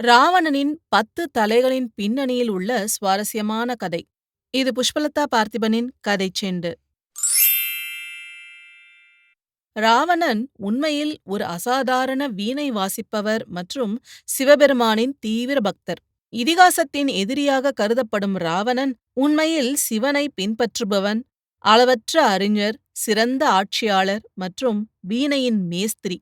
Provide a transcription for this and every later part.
ராவணனின் பத்து தலைகளின் பின்னணியில் உள்ள சுவாரஸ்யமான கதை. இது புஷ்பலதா பார்த்திபனின் கதை செண்டு. ராவணன் உண்மையில் ஒரு அசாதாரண வீணை வாசிப்பவர் மற்றும் சிவபெருமானின் தீவிர பக்தர். இதிகாசத்தின் எதிரியாக கருதப்படும் ராவணன் உண்மையில் சிவனை பின்பற்றுபவன் அளவற்ற அறிஞர் சிறந்த ஆட்சியாளர் மற்றும் வீணையின் மேஸ்திரி.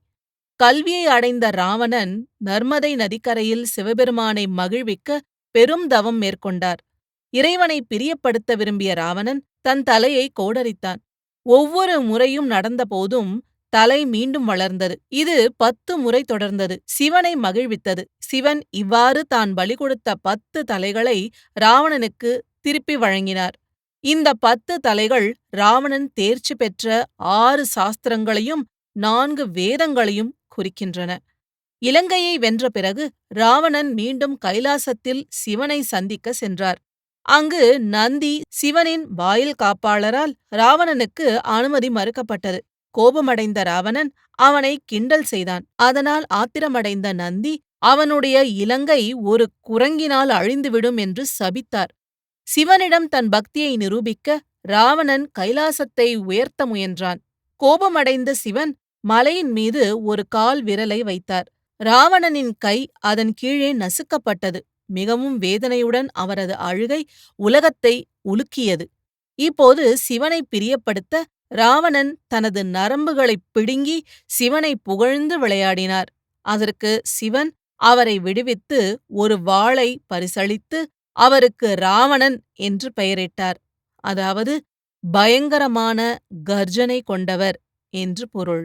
கல்வியை அடைந்த ராவணன் நர்மதை நதிக்கரையில் சிவபெருமானை மகிழ்விக்க பெரும் தவம் மேற்கொண்டார். இறைவனை பிரியப்படுத்த விரும்பிய ராவணன் தன் தலையை கோடரித்தான். ஒவ்வொரு முறையும் நடந்தபோதும் தலை மீண்டும் வளர்ந்தது. இது பத்து முறை தொடர்ந்தது. சிவனை மகிழ்வித்தது. சிவன் இவ்வாறு தான் பலி கொடுத்த பத்து தலைகளை ராவணனுக்கு திருப்பி வழங்கினார். இந்த பத்து தலைகள் ராவணன் தேர்ச்சி பெற்ற ஆறு சாஸ்திரங்களையும் நான்கு வேதங்களையும் குறிக்கின்றன. இலங்கையை வென்ற பிறகு ராவணன் மீண்டும் கைலாசத்தில் சிவனை சந்திக்க சென்றார். அங்கு நந்தி சிவனின் வாயில் காப்பாளரால் ராவணனுக்கு அனுமதி மறுக்கப்பட்டது. கோபமடைந்த ராவணன் அவனை கிண்டல் செய்தான். அதனால் ஆத்திரமடைந்த நந்தி அவனுடைய இலங்கை ஒரு குரங்கினால் அழிந்துவிடும் என்று சபித்தார். சிவனிடம் தன் பக்தியை நிரூபிக்க ராவணன் கைலாசத்தை உயர்த்த முயன்றான். கோபமடைந்த சிவன் மலையின் மீது ஒரு கால் விரலை வைத்தார். ராவணனின் கை அதன் கீழே நசுக்கப்பட்டது. மிகவும் வேதனையுடன் அவரது அழுகை உலகத்தை உலுக்கியது. இப்போது சிவனை பிரியப்படுத்த ராவணன் தனது நரம்புகளைப் பிடுங்கி சிவனை புகழ்ந்து விளையாடினார். அதற்கு சிவன் அவரை விடுவித்து ஒரு வாளை பரிசளித்து அவருக்கு ராவணன் என்று பெயரிட்டார். அதாவது பயங்கரமான கர்ஜனை கொண்டவர் என்று பொருள்.